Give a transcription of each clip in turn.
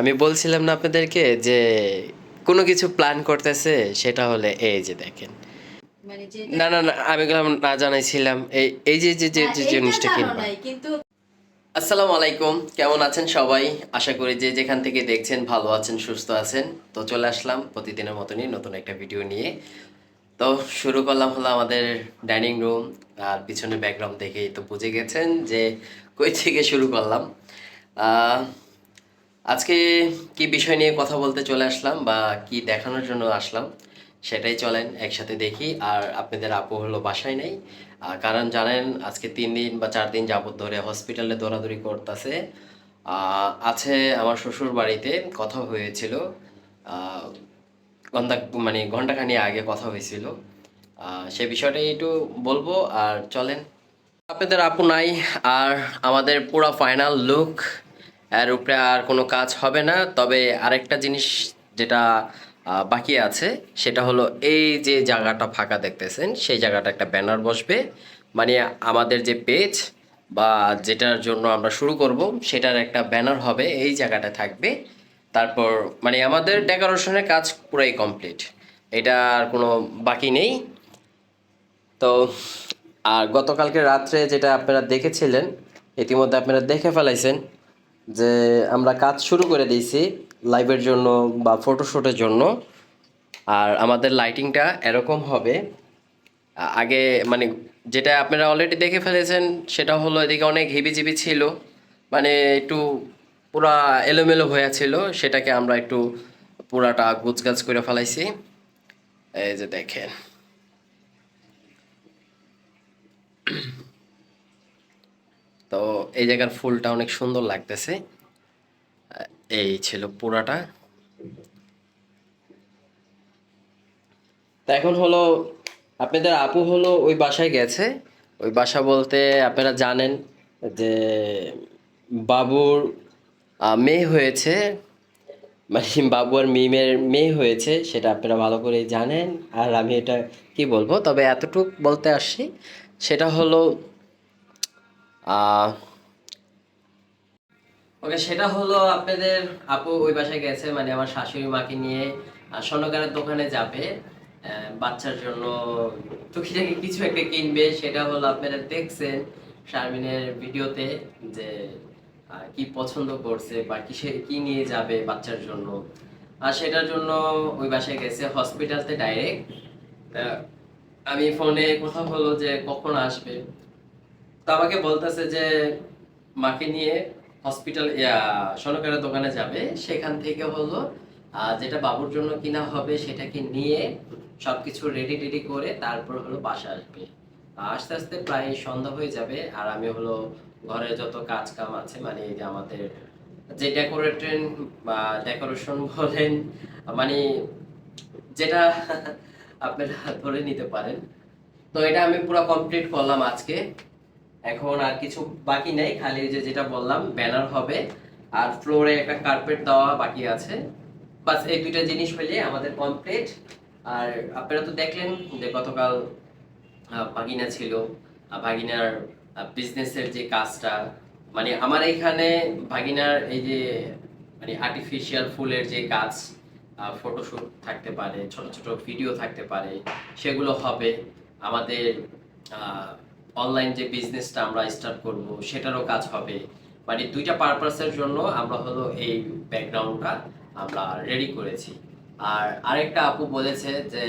আমি বলছিলাম না আপনাদেরকে যে কোনো কিছু প্ল্যান করতেছে সেটা হলে এই যে দেখেন। মানে না না না আমি গেলাম না জানাইছিলাম এই এই যে যে যে যে জিনিসটা কিনবো। আসসালামু আলাইকুম কেমন আছেন সবাই? আশা করি যে যেখান থেকে দেখছেন ভালো আছেন সুস্থ আছেন। তো চলে আসলাম প্রতিদিনের মতনই নতুন একটা ভিডিও নিয়ে। তো শুরু করলাম হলো আমাদের ডাইনিং রুম আর পিছনে ব্যাকগ্রাউন্ড দেখেই তো বুঝে গেছেন যে কই থেকে শুরু করলাম। আহ, আজকে কি বিষয় নিয়ে কথা বলতে চলে আসলাম বা কি দেখানোর জন্য আসলাম, সেটাই চলেন একসাথে দেখি। আর আপনাদের আপু হলো বাসায় নেই। কারণ জানেন, আজকে তিন দিন বা চার দিন যাবত ধরে হসপিটালে দৌড়াদৌড়ি করতেছে। আছে আমার শ্বশুর বাড়িতে, কথা হয়েছিল। ঘণ্টা মানে ঘন্টাখানি আগে কথা হয়েছিল। সে বিষয়টাই একটু বলব। আর চলেন। আপনাদের আপু নাই, আর আমাদের পুরো ফাইনাল লুক এর উপরে আর কোনো কাজ হবে না। তবে আরেকটা জিনিস যেটা বাকি আছে, সেটা হলো এই যে জায়গাটা ফাঁকা দেখতেছেন, সেই জায়গাটা একটা ব্যানার বসবে। মানে আমাদের যে পেজ বা যেটার জন্য আমরা শুরু করব, সেটার একটা ব্যানার হবে, এই জায়গাটা থাকবে। তারপর মানে আমাদের ডেকোরেশনের কাজ পুরাই কমপ্লিট। এটা আর কোনো বাকি নেই। তো, আর গতকালকে রাত্রে যেটা আপনারা দেখেছিলেন, ইতিমধ্যে আপনারা দেখে ফেলাইছেন যে আমরা কাজ শুরু করে দিয়েছি লাইভের জন্য বা ফটোশ্যুটের জন্য। আর আমাদের লাইটিংটা এরকম হবে। আগে মানে যেটা আপনারা অলরেডি দেখে ফেলেছেন, সেটা হলো এদিকে অনেক হিবিজিবি ছিল। মানে একটু পুরা এলোমেলো হয়ে ছিল সেটাকে আমরা একটু পুরাটা গুছগাছ করে ফেলাইছি। এই যে দেখেন। তো এই জায়গার ফুলটা অনেক সুন্দর লাগতেছে। এই ছিল পুরাটা তা এখন হলো, আপনাদের আপু হলো ওই বাসায় গেছে। ওই বাসা বলতে আপনারা জানেন যে বাবুর মেয়ে হয়েছে। মানে বাবু আর মিমের মেয়ে হয়েছে, সেটা আপনারা ভালো করে জানেন। আর আমি এটা কি বলব? তবে এতটুক বলতে আসছি। সেটা হলো ওকে সেটা হলো আপনাদের আপু ওই বাসায় গেছে মানে আমার শাশুড়ি মাকে নিয়ে স্বর্ণকারের দোকানে যাবে বাচ্চার জন্য টুকিটাকি কিছু একটা কিনবে, সেটা হলো আপনারা দেখছেন শারমিনের ভিডিওতে যে কি পছন্দ করছে বা কিসে, কি নিয়ে যাবে বাচ্চার জন্য। আর সেটার জন্য ওই বাসায় গেছে হসপিটালতে ডাইরেক্ট আমি ফোনে কথা হলো যে কখন আসবে। আমাকে বলতেছে যে, মাকে নিয়ে হসপিটাল সনকারের দোকানে যাবে। সেখান থেকে হলো যেটা বাবুর জন্য কিনা হবে, সেটাকে নিয়ে সবকিছু রেডি টেডি করে তারপর হলো বাসা আসবে। আস্তে আস্তে প্রায় সন্ধ্যা হয়ে যাবে, আর আমি হলো ঘরে যত কাজ কাম আছে মানে যে আমাদের যে ডেকোরেটন বা ডেকোরেশন বলেন মানে যেটা আপনারা ধরে নিতে পারেন। তো এটা আমি পুরো কমপ্লিট করলাম আজকে। এখন আর কিছু বাকি নেই, খালি যে যেটা বললাম ব্যানার হবে আর ফ্লোরে একটা কার্পেট দেওয়া বাকি আছে। বাস এই দুইটা জিনিস হইলে আমাদের কমপ্লিট আর আপনারা তো দেখলেন যে গতকাল ভাগিনা ছিল। ভাগিনার বিজনেসের যে কাজটা মানে আমার এখানে ভাগিনার এই যে মানে আর্টিফিশিয়াল ফুলের যে কাজ ফটোশুট থাকতে পারে, ছোট ছোট ভিডিও থাকতে পারে, সেগুলো হবে। আমাদের অনলাইন যে বিজনেসটা আমরা স্টার্ট করব, সেটারও কাজ হবে। মানে দুইটা পারপাসের জন্য আমরা হলো এই ব্যাকগ্রাউন্ডটা আমরা রেডি করেছি। আর আরেকটা আপু বলেছে যে,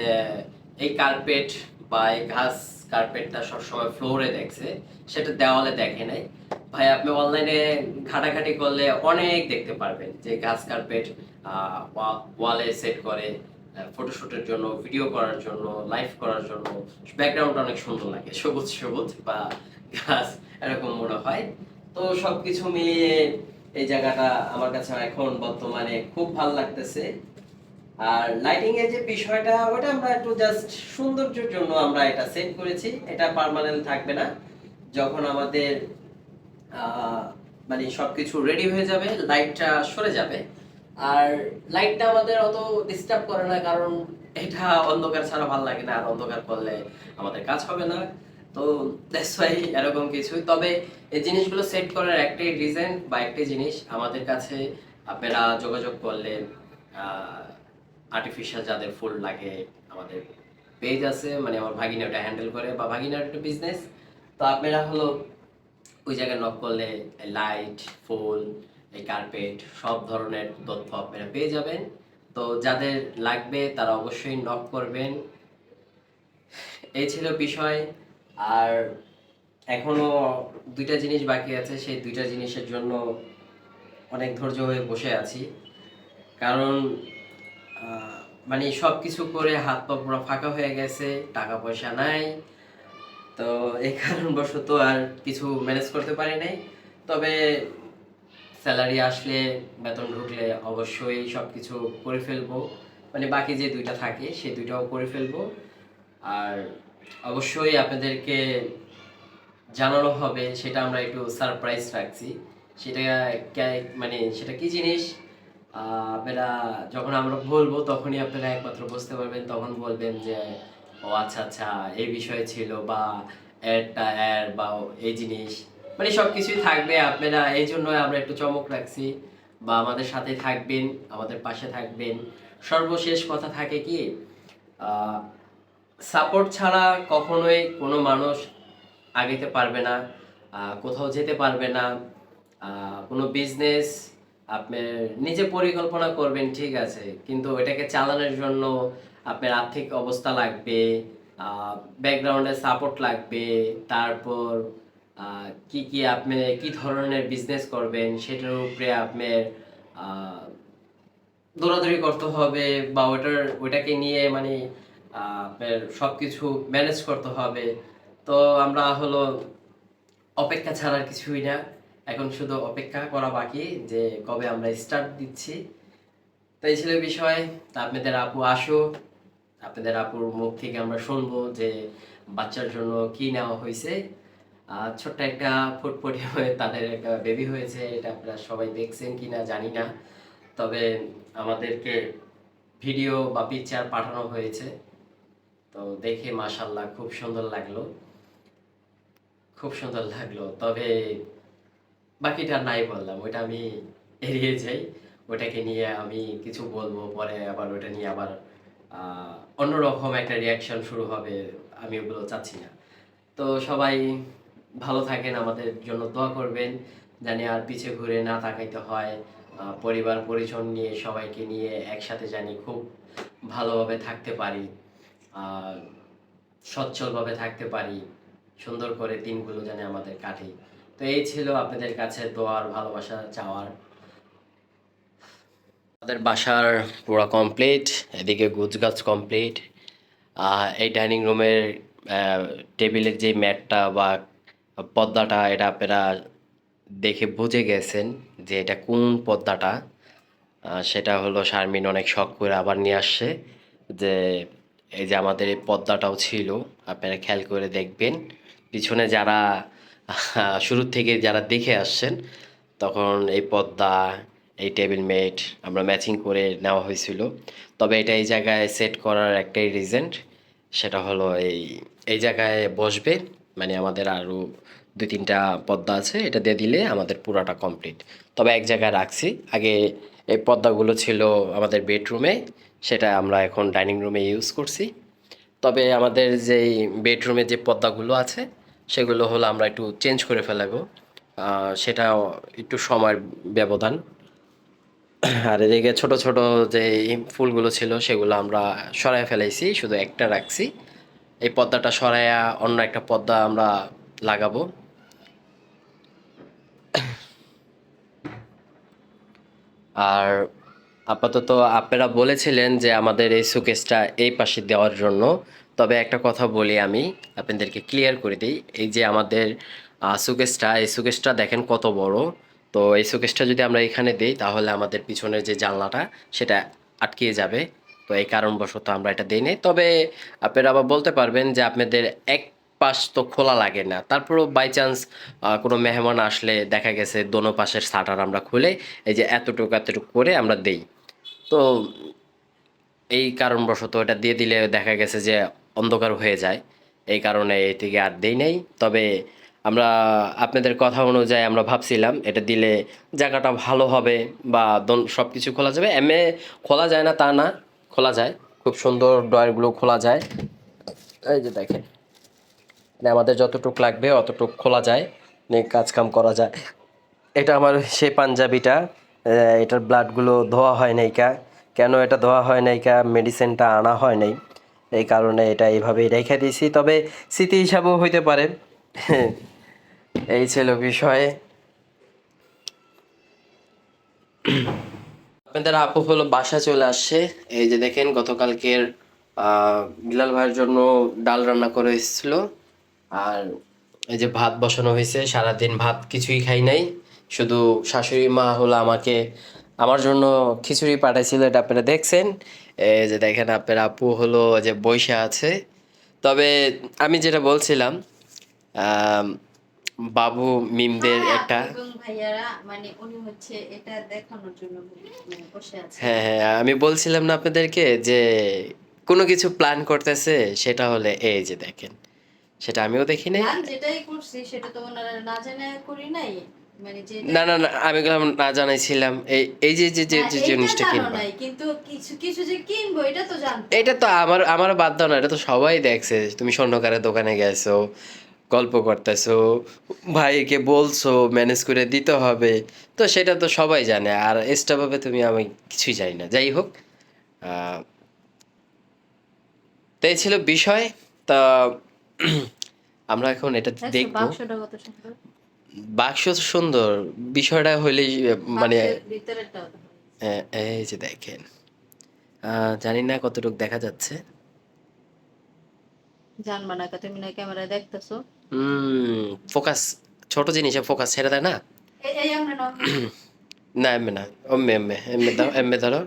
এই কার্পেট বা এই ঘাস কার্পেটটা সবসময় ফ্লোরে দেখছে, সেটা দেওয়ালে দেখে নাই। ভাই, আপনি অনলাইনে ঘাটাঘাটি করলে অনেক দেখতে পারবেন যে ঘাস কার্পেট ওয়ালে সেট করে। ফটোশুটের জন্য ভিডিও করার জন্য লাইভ করার জন্য ব্যাকগ্রাউন্ডটা অনেক সুন্দর লাগে, সবুজ সবুজ বা ঘাস এরকম মনে হয়। তো সবকিছু মিলিয়ে এই জায়গাটা আমার কাছে এখন বর্তমানে খুব ভালো লাগতেছে। আর লাইটিং এর যে বিষয়টা, ওটা আমরা একটু জাস্ট সৌন্দর্যের জন্য আমরা এটা সেট করেছি। এটা পার্মানেন্ট থাকবে না। যখন আমাদের মানে সবকিছু রেডি হয়ে যাবে লাইটটা সরে যাবে। আর লাইটটা আমাদের অত ডিস্টার্ব করে না, কারণ এটা অন্ধকার ছাড়া ভালো লাগে না, আর অন্ধকার করলে আমাদের কাজ হবে না। তো দ্যাটস এরকম কিছুই তবে এই জিনিসগুলো সেট করার একটাই রিজন বা একটাই জিনিস, আমাদের কাছে আপনারা যোগাযোগ করলে আর্টিফিশিয়াল যাদের ফুল লাগে, আমাদের পেজ আছে মানে আমার ভাগিনা ওটা হ্যান্ডেল করে, বা ভাগিনার একটা বিজনেস তো আপনারা হলো ওই জায়গায় নক করলে লাইট ফুল এই কার্পেট সব ধরনের তথ্য আপনারা পেয়ে যাবেন। তো যাদের লাগবে, তারা অবশ্যই নক করবেন। এই ছিল বিষয়। আর এখনও দুইটা জিনিস বাকি আছে। সেই দুইটা জিনিসের জন্য অনেক ধৈর্য হয়ে বসে আছি। কারণ মানে সব কিছু করে হাত পা পুরো ফাঁকা হয়ে গেছে, টাকা পয়সা নাই। তো এই কারণবশত আর কিছু ম্যানেজ করতে পারি নাই। তবে স্যালারি আসলে বেতন ঢুকলে অবশ্যই সব কিছু করে ফেলব। মানে বাকি যে দুইটা থাকে, সে দুইটাও করে ফেলব। আর অবশ্যই আপনাদেরকে জানানো হবে, সেটা আমরা একটু সারপ্রাইজ রাখছি। সেটা মানে সেটা কি জিনিস? আপনারা যখন আমরা বলব, তখনই আপনারা একমাত্র বুঝতে পারবেন, তখন বলবেন যে, ও আচ্ছা আচ্ছা এই বিষয় ছিল বা এরটা, এর বা এই জিনিস। মানে সব কিছুই থাকবে আপনারা, এই জন্য আমরা একটু চমক রাখছি। বা আমাদের সাথে থাকবেন, আমাদের পাশে থাকবেন। সর্বশেষ কথা থাকে কি সাপোর্ট ছাড়া কখনোই কোনো মানুষ আগেতে পারবে না কোথাও যেতে পারবে না। কোনো বিজনেস আপনি নিজে পরিকল্পনা করবেন, ঠিক আছে। কিন্তু এটাকে চালানোর জন্য আপনার আর্থিক অবস্থা লাগবে ব্যাকগ্রাউন্ডে সাপোর্ট লাগবে, তারপর কি কি আপনি কি ধরনের বিজনেস করবেন, সেটার উপরে আপনার দৌড়াদৌড়ি করতে হবে বা ওটার ওটাকে নিয়ে মানে আপনার সব কিছু ম্যানেজ করতে হবে। তো আমরা হলো অপেক্ষা ছাড়া আর কিছুই না। এখন শুধু অপেক্ষা করা বাকি যে কবে আমরা স্টার্ট দিচ্ছি। তো এই ছিল বিষয়। তা আপনাদের আপু আসুক আপনাদের আপুর মুখ থেকে আমরা শুনব যে বাচ্চার জন্য কি নেওয়া হয়েছে। ছোট্ট একটা ফুটফুটি হয়ে তাদের একটা বেবি হয়েছে, এটা আপনারা সবাই দেখছেন কি না জানি না। তবে আমাদেরকে ভিডিও বা পিকচার পাঠানো হয়েছে। তো দেখে মাশাল্লাহ খুব সুন্দর লাগল। খুব সুন্দর লাগল। তবে বাকিটা নাই বললাম, ওইটা আমি এড়িয়ে যাই। ওটাকে নিয়ে আমি কিছু বলব, পরে আবার ওটা নিয়ে আবার অন্যরকম একটা রিয়াকশন শুরু হবে, আমি ওগুলো চাচ্ছি না। তো সবাই ভালো থাকেন, আমাদের জন্য দোয়া করবেন, জানি আর পিছে ঘুরে না তাকাইতে হয়। পরিবার, পরিজন নিয়ে, সবাইকে নিয়ে একসাথে জানি খুব ভালোভাবে থাকতে পারি সচ্ছলভাবে থাকতে পারি, সুন্দর করে দিনগুলো জানি আমাদের কাটে। তো এই ছিল আপনাদের কাছে দোয়ার, ভালোবাসা চাওয়ার। আমাদের বাসার পুরো কমপ্লিট এদিকে গুজগাছ কমপ্লিট এই ডাইনিং রুমের টেবিলের যে ম্যাটটা বা পর্দাটা এটা আপনারা দেখে বুঝে গেছেন যে এটা কোন আহ, সেটা হলো শারমিন অনেক শখ করে আবার নিয়ে আসছে যে এই যে আমাদের এই পর্দাটাও ছিল আপনারা খেয়াল করে দেখবেন। পিছনে যারা শুরুর থেকে যারা দেখে আসছেন তখন এই পর্দা এই টেবিল মেট আমরা ম্যাচিং করে নেওয়া হয়েছিল। তবে এটা এই জায়গায় সেট করার একটাই রিজেন্ট সেটা হলো এই এই জায়গায় বসবে। মানে আমাদের আরও দুই তিনটা পদ্মা আছে, এটা দিয়ে দিলে আমাদের পুরাটা কমপ্লিট তবে এক জায়গায় রাখছি, আগে এই পদ্মাগুলো ছিল আমাদের বেডরুমে সেটা আমরা এখন ডাইনিং রুমে ইউজ করছি। তবে আমাদের যেই বেডরুমে যে পদ্মাগুলো আছে, সেগুলো হলো আমরা একটু চেঞ্জ করে ফেলাবো। সেটা একটু সময়ের ব্যবধান। আর এদিকে ছোট ছোট যে ফুলগুলো ছিল, সেগুলো আমরা সরায় ফেলাইছি, শুধু একটা রাখছি। এই পর্দাটা সরাইয়া অন্য একটা পর্দা আমরা লাগাবো। আর আপাতত আপনারা বলেছিলেন যে আমাদের এই সুকেসটা এই পাশে দেওয়ার জন্য। তবে একটা কথা বলি আমি, আপনাদেরকে ক্লিয়ার করে দিই। এই যে আমাদের সুকেসটা, এই সুকেসটা দেখেন কত বড়। তো এই সুকেসটা যদি আমরা এখানে দিই, তাহলে আমাদের পিছনের যে জানলাটা, সেটা আটকিয়ে যাবে। এই কারণবশত আমরা এটা দিই নাই। তবে আপনারা আবার বলতে পারবেন যে আপনাদের এক পাশ তো খোলা লাগে না। তারপরও বাই চান্স কোনো মেহমান আসলে দেখা গেছে দোনো পাশের শাটার আমরা খুলে এই যে এতটুকু এতটুকু করে আমরা দেই। তো এই কারণবশত এটা দিয়ে দিলে দেখা গেছে যে অন্ধকার হয়ে যায়। এই কারণে এই থেকে আর দেই নাই। তবে আমরা, আপনাদের কথা অনুযায়ী আমরা ভাবছিলাম এটা দিলে জায়গাটা ভালো হবে বা সব কিছু খোলা যাবে। এমএ খোলা যায় না তা না। খোলা যায়, খুব সুন্দর ড্রয়ারগুলো খোলা যায়। এই যে দেখেন মানে আমাদের যতটুক লাগবে অতটুক খোলা যায় কাজ কাম করা যায়। এটা আমার সেই পাঞ্জাবিটা এটার ব্লাডগুলো ধোয়া হয় নাই কা? কেন এটা ধোয়া হয় নাই কা? মেডিসিনটা আনা হয় নাই। এই কারণে এটা এইভাবেই রেখে দিয়েছি। তবে স্মৃতি হিসাবেও হইতে পারে। এই ছিল বিষয়ে। আপনাদের আপু হলো বাসা চলে আসছে। এই যে দেখেন গতকালকের বিলাল ভাইয়ের জন্য ডাল রান্না করে এসেছিল। আর এই যে ভাত বসানো হয়েছে, সারাদিন ভাত কিছুই খাই নাই। শুধু শাশুড়ি মা হলো আমাকে, আমার জন্য খিচুড়ি পাঠাইছিল, এটা আপনারা দেখছেন। এই যে দেখেন আপনার আপু হলো যে বৈশা আছে। তবে আমি যেটা বলছিলাম বাবু মিমদের হ্যাঁ, একটা মানে উনি হচ্ছে এটা দেখানোর জন্য মানে বসে আছে। হ্যাঁ হ্যাঁ আমি বলছিলাম না আপনাদেরকে যে কোনো কিছু প্ল্যান করতেছে সেটা হলে এই যে দেখেন সেটা আমিও দেখি নাই। যেটাই করছি সেটা তো ওনারা না জানে করি নাই। মানে না না না আমি গেলাম না জানাইছিলাম। এই এই যে যে যে হ্যাঁ, যে জিনিসটা কিনবো। কিন্তু কিছু কিছু যে কিনবো এটা তো জানতো এটা তো আমার আমার বাদ দাও না এটা তো সবাই দেখছে। তুমি স্বর্ণকারের দোকানে গেছো গল্প করতেছো ভাইকে বলছো ম্যানেজ করে দিতে হবে। তো সেটা তো সবাই জানে আর এক্সট্রাভাবে তুমি আমি কিছুই জানি না। যাই হোক আহ, তো এই ছিল বিষয়। তা আমরা এখন এটা দেখছ দেখব। বাক্স সুন্দর। বিষয়টা হইলেই মানে এই যে দেখেন। জানি না কতটুকু দেখা যাচ্ছে। জানবা না তুমি না ক্যামেরায় দেখতেছো। ফোকাস ছোট জিনিসে ফোকাস ছেড়ে দেয় না। না এমনি না এমনি এমনি এমনি দাও এমনি ধরো।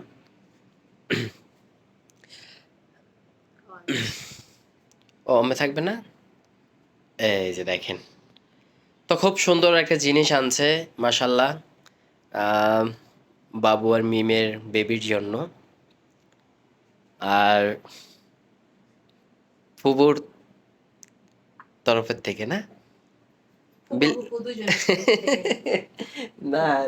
ও এমনি থাকবে না? এই যে দেখেন। তো খুব সুন্দর একটা জিনিস আনছে মাসাল্লাহ বাবু আর মিমের বেবির জন্য। আর ফুবুর তরফের থেকে না? না।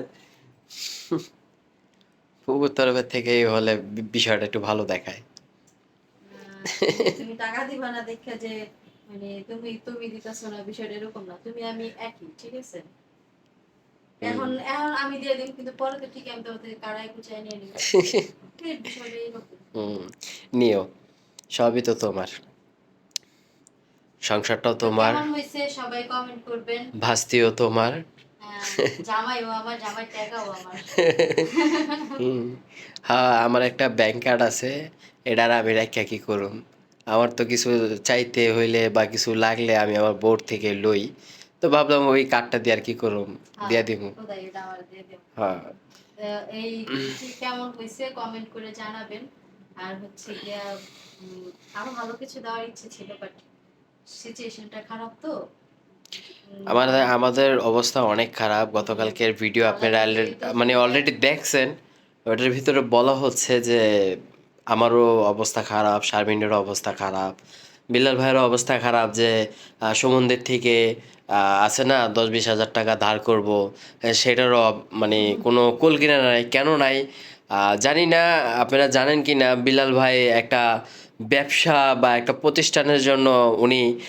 তরফের থেকে হলে বিষয়টা একটু ভালো দেখায়। তুমি টাকা দিবা না দেখে যে মানে তুমি তুমি দিতেছো না বিষয়টা এরকম না। তুমি আমি একই ঠিক আছে? এখন এখন আমি দিয়ে দিম কিন্তু পরে তো ঠিক আমি থেকে কারাই কুচাই নিয়ে নিব। নিও। সবই তো তোমার। সংসারটাও তোমার। কেমন সবাই কমেন্ট করবেন। ভাস্তিও তোমার। জামাইও আমার জামাই টাকাও আমার। হুম। হ্যাঁ আমার একটা ব্যাংক কার্ড আছে এটার আমি রেখা কি করুম? আমার তো কিছু চাইতে হইলে বা কিছু লাগলে আমি আমার বোর্ড থেকে লই। তো ভাবলাম ওই কার্ডটা দিয়ে আর কি করুম? দিয়া দিব দেব হ্যাঁ। এই কেমন কমেন্ট করে জানাবেন। আর হচ্ছে গিয়া আরও ভালো কিছু দেওয়ার ইচ্ছে ছিল বাট সিচুয়েশনটা খারাপ তো? আমাদের আমাদের অবস্থা অনেক খারাপ। গতকালকের ভিডিও আপনারা মানে অলরেডি দেখছেন ওটার ভিতরে বলা হচ্ছে যে আমারও অবস্থা খারাপ শারমিনেরও অবস্থা খারাপ বিলাল ভাইয়েরও অবস্থা খারাপ যে সুমনদের থেকে আছে না দশ বিশ হাজার টাকা ধার করব সেটারও মানে কোনো কোল কিনা নাই কেন নাই? জানি না আপনারা জানেন কি না বিলাল ভাই একটা ব্যবসা বা একটা প্রতিষ্ঠানের জন্য উনি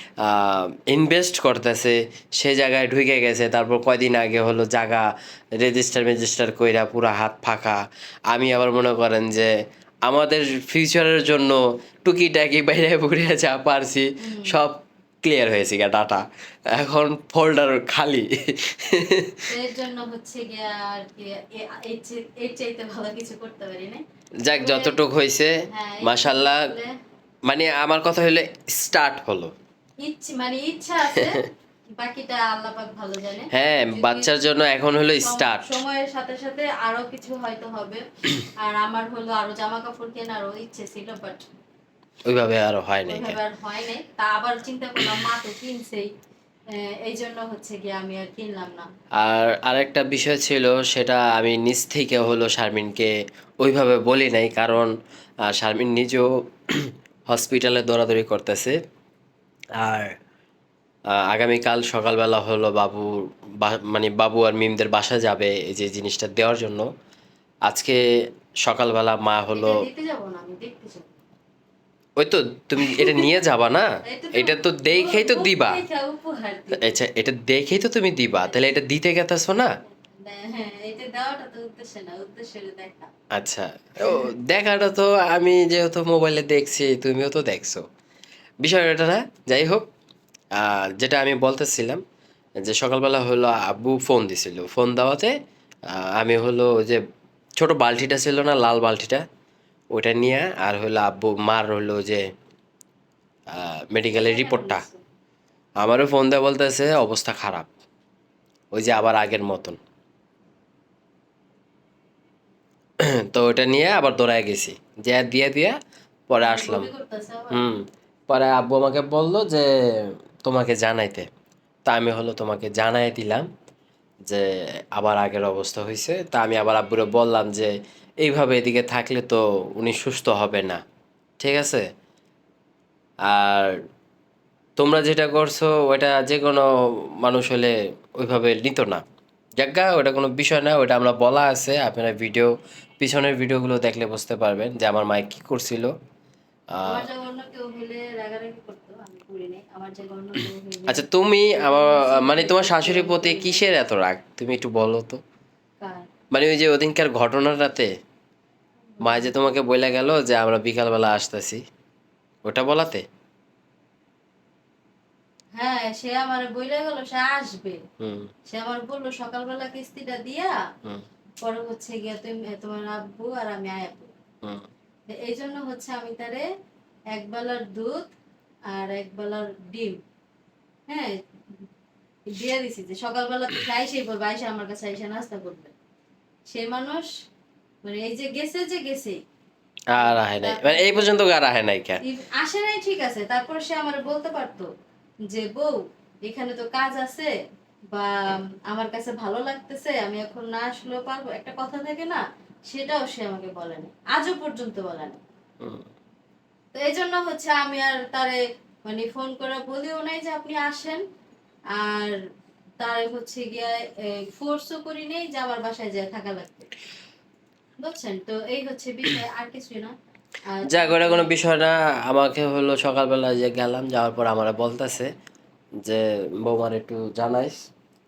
ইনভেস্ট করতেছে সে জায়গায় ঢুকে গেছে তারপর কয়দিন আগে হলো জায়গা রেজিস্টার মেজিস্টার কইরা পুরা হাত ফাঁকা। আমি আবার মনে করেন যে আমাদের ফিউচারের জন্য টুকিটাকি বাইরে ঘুরে যা পারছি সব ক্লিয়ার হয়েছে গা ডাটা এখন ফোল্ডার খালি। এর জন্য হচ্ছে গিয়া আর কি এর চাইতে ভালো কিছু করতে পারি না যাক যতটুক হয়েছে হ্যাঁ, আসলে মানে আমার কথা হলো স্টার্ট হলো। ইচ্ছে মানে ইচ্ছা আছে বাকিটা আল্লাহ পাক ভালো জানে। হ্যাঁ বাচ্চার জন্য এখন হলো স্টার্ট সময়ের সাথে সাথে আরও কিছু হয়তো হবে। আর আমার হলো আরও জামা কাপড় কেনারও ইচ্ছে ছিল বাট ওইভাবে আর হয় নাই আর হয় নাই। তা আবার চিন্তা করলাম মা তো কিনছেই। এই জন্য হচ্ছে গিয়ে আমি আর কিনলাম না। আর আরেকটা বিষয় ছিল সেটা আমি নিজ থেকে হলো শারমিনকে ওইভাবে বলি নাই কারণ শারমিন নিজেও হসপিটালে দৌড়াদৌড়ি করতেছে। আর আগামীকাল সকালবেলা হলো বাবু মানে বাবু আর মিমদের বাসা যাবে এই যে জিনিসটা দেওয়ার জন্য। আজকে সকালবেলা মা হলো দেখতে যাব না আমি দেখতে যাব। ওই তো তুমি এটা নিয়ে যাবা না? এটা তো দেখেই তো দিবা। আচ্ছা এটা দেখেই তো তুমি দিবা। তাহলে এটা দিতে গেতেছো না? হ্যাঁ আচ্ছা ও দেখাটা তো আমি যেহেতু মোবাইলে দেখছি তুমিও তো দেখছ। বিষয়টা না যাই হোক যেটা আমি বলতেছিলাম যে সকালবেলা হলো আব্বু ফোন দিছিল। ফোন দেওয়াতে আহ, আমি হলো যে ছোট বালতিটা ছিল না লাল বালতিটা ওটা নিয়ে আর হলো আব্বু মার হলো যে মেডিকেলের রিপোর্টটা আমারও ফোন দেওয়া বলতেছে অবস্থা খারাপ। ওই যে আবার আগের মতন। তো ওটা নিয়ে আবার দৌড়ায় গেছি। যে দিয়ে দিয়ে পরে আসলাম। বমি হুম পরে আব্বু আমাকে বলল যে তোমাকে জানাইতে। তা আমি হলো তোমাকে জানাই দিলাম যে আবার আগের অবস্থা হয়েছে তা আমি আবার আব্বুরে বললাম যে এইভাবে এদিকে থাকলে তো উনি সুস্থ হবে না। ঠিক আছে? আর তোমরা যেটা করছ ওটা যে কোনো মানুষ হলে ওইভাবে নিত না। যাজ্ঞা ওটা কোনো বিষয় না ওটা আমরা বলা আছে। আপনারা ভিডিও পিছনের ভিডিওগুলো দেখলে বুঝতে পারবেন যে আমার মায়ে কী করছিল। আচ্ছা তুমি আমার মানে তোমার শাশুড়ির প্রতি কিসের এত রাগ? তুমি একটু বলো তো। মানে ওই যে ওদিনকার ঘটনাটাতে? মা যে তোমাকে বলে গেল যে আমরা বিকালবেলা আসতেছি ওটা বলাতে? হ্যাঁ সে আমার বইলে গেল সে আসবে। সে আমার বলল সকালবেলা কিস্তিটা দিয়া পরে হচ্ছে গিয়া তুমি তোমার আব্বু আর আমি আয়াবো। এই জন্য হচ্ছে আমি তারে এক বেলার দুধ আর এক বেলার ডিম হ্যাঁ দিয়ে দিছি যে সকালবেলা তো আইসেই বলবে আইসে আমার কাছে আইসে নাস্তা করবে। সে মানুষ মানে এই যে গেছে যে গেছে। আর আহে নাই। মানে এই পর্যন্ত আর আহে নাই কে? আসে নাই ঠিক আছে। তারপর সে আমার বলতে পারতো যে বউ এখানে তো কাজ আছে বা আমার কাছে ভালো লাগতেছে আমি এখন না আসলেও পারব। একটা কথা থাকে না সেটাও সে আমাকে বলেনি আজও পর্যন্ত বলেনি তো এই জন্য হচ্ছে আমি আর তারে মানে ফোন করে বলিও নাই যে আপনি আসেন। আর তারে হচ্ছে গিয়া ফোর্সও করি নেই যে আমার বাসায় যায় থাকা লাগবে। বুঝছেন? তো এই হচ্ছে বিষয় আর কিছুই না। আর যাক কোনো বিষয় না আমাকে হলো সকালবেলা যে গেলাম যাওয়ার পর আমার বলতেছে যে বৌমার একটু জানাইস।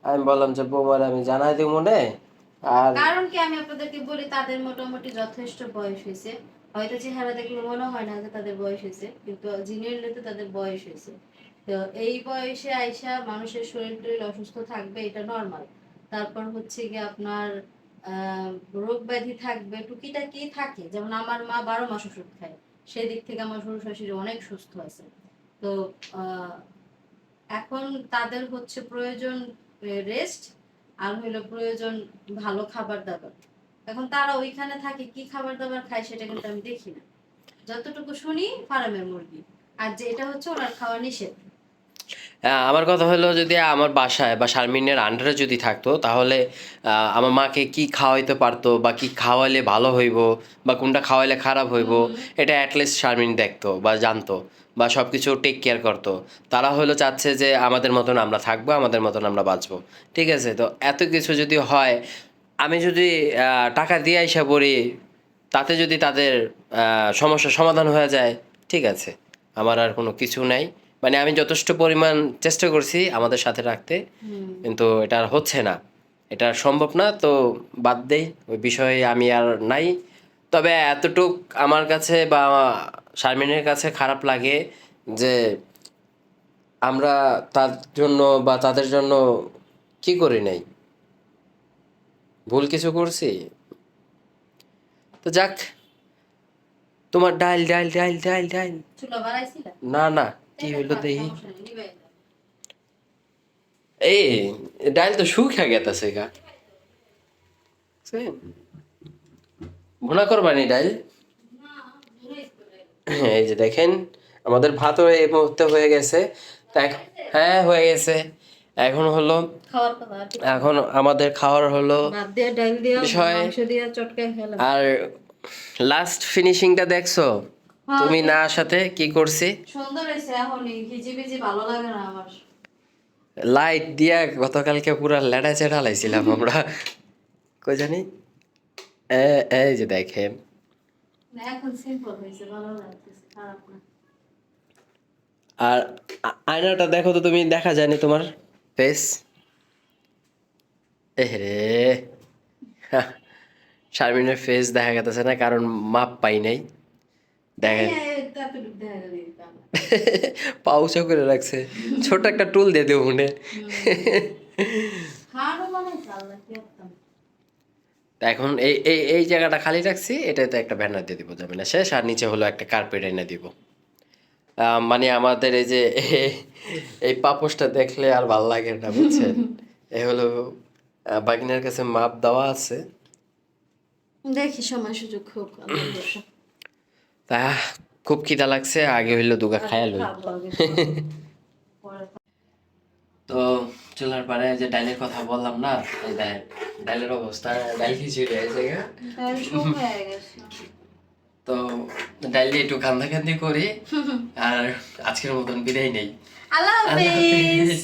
আমি বললাম যে বৌমার আমি জানাই দিব মনে। আর কারণ কি আমি আপনাদেরকে বলি তাদের মোটামুটি যথেষ্ট বয়স হয়েছে। হয়তো চেহারা দেখলে মনে হয় না যে তাদের বয়স হয়েছে কিন্তু জিনিয়ারলে তো তাদের বয়স হয়েছে। তো এই বয়সে আইসা মানুষের শরীর টরীর অসুস্থ থাকবে এটা নর্মাল তারপর হচ্ছে কি আপনার রোগ ব্যাধি থাকবে টুকিটাকি থাকে? যেমন আমার মা বারো মাস ওষুধ খায়, সেই দিক থেকে আমার শ্বশুর শাশুড়ি অনেক সুস্থ আছে। তো এখন তাদের হচ্ছে প্রয়োজন রেস্ট আর হইল প্রয়োজন ভালো খাবার দাবার। এখন তারা ওইখানে থাকে, কি খাবার দাবার খায় সেটা কিন্তু আমি দেখি না। যতটুকু শুনি ফার্মের মুরগি। আর যে এটা হচ্ছে ওনার খাওয়া নিষেধ। আমার কথা হলো যদি আমার বাসায় বা শারমিনের আন্ডারে যদি থাকতো তাহলে আমার মাকে কি খাওয়াইতে পারতো বা কি খাওয়াইলে ভালো হইব বা কোনটা খাওয়াইলে খারাপ হইব এটা অ্যাটলিস্ট শারমিন দেখতো বা জানতো বা সব কিছু টেক কেয়ার করতো। তারা হলো চাচ্ছে যে আমাদের মতন আমরা থাকব আমাদের মতন আমরা বাঁচবো। ঠিক আছে? তো এত কিছু যদি হয় আমি যদি টাকা দিয়ে আইসা পড়ি তাতে যদি তাদের আহ, সমস্যার সমাধান হয়ে যায় ঠিক আছে? আমার আর কোনো কিছু নাই। মানে আমি যথেষ্ট পরিমাণ চেষ্টা করছি আমাদের সাথে রাখতে কিন্তু এটা আর হচ্ছে না। এটা সম্ভব না তো বাদ দেই ওই বিষয়ে আমি আর নাই। তবে এতটুক আমার কাছে বা শারমিনের কাছে খারাপ লাগে যে আমরা তার জন্য বা তাদের জন্য কি করি নাই? ভুল কিছু করছি? তো যাক তোমার ডাইল ডাইল ডাইল ডাইল ডাইল। না না। কি হইল দেখি এই ডাইল তো শুকিয়ে গেছে গা। ভুনা করবানি ডাইল? এই যে দেখেন আমাদের ভাতও এই মুহূর্তে হয়ে গেছে। হ্যাঁ হয়ে গেছে। এখন হলো এখন আমাদের খাওয়ার হলো ভাত বিষয়- আর লাস্ট ফিনিশিংটা দেখছ? তুমি না আসাতে কি করছি? সুন্দর হয়েছে এখন হিজি বিজি ভালো লাগে না আমার। লাইট দিয়া গতকালকে পুরো লেডা চেড়া লাইছিলাম আমরা। কই জানি? এ এই যে দেখেন। না, এখন সিম্পল হয়েছে ভালো লাগতেছে খারাপ না। আর আয়নাটা দেখো তো তুমি দেখা যায়নি তোমার ফেস এহরে শারমিনের ফেস দেখা গেছে না কারণ মাপ পাই নাই। দেখা পাউচও করে রাখছে। ছোট একটা টুল দিয়ে দেবো মনে। এখন এই এই এই জায়গাটা খালি রাখছি এটাতে একটা ব্যানার দিয়ে দিব যাবে না শেষ আর নিচে হলো একটা কার্পেট এনে দিব। মানে আমাদের এই যে এই পাপোশটা দেখলে আর ভালো লাগে না বুঝছেন? এ হলো বাগিনার কাছে মাপ দেওয়া আছে। দেখি সময় সুযোগ হোক। তা খুব খিদা লাগছে আগে হইল দুগা খায়া লই তো চুলার পারে যে ডাইলের কথা বললাম না এই ডাইল ডাইলের অবস্থা ডাইল খিচুড়ি গেছে। তো ডাইল একটু কান্দা কান্দি করি আর আজকের মতন বিদায় নেই আল্লাহ হাফেজ।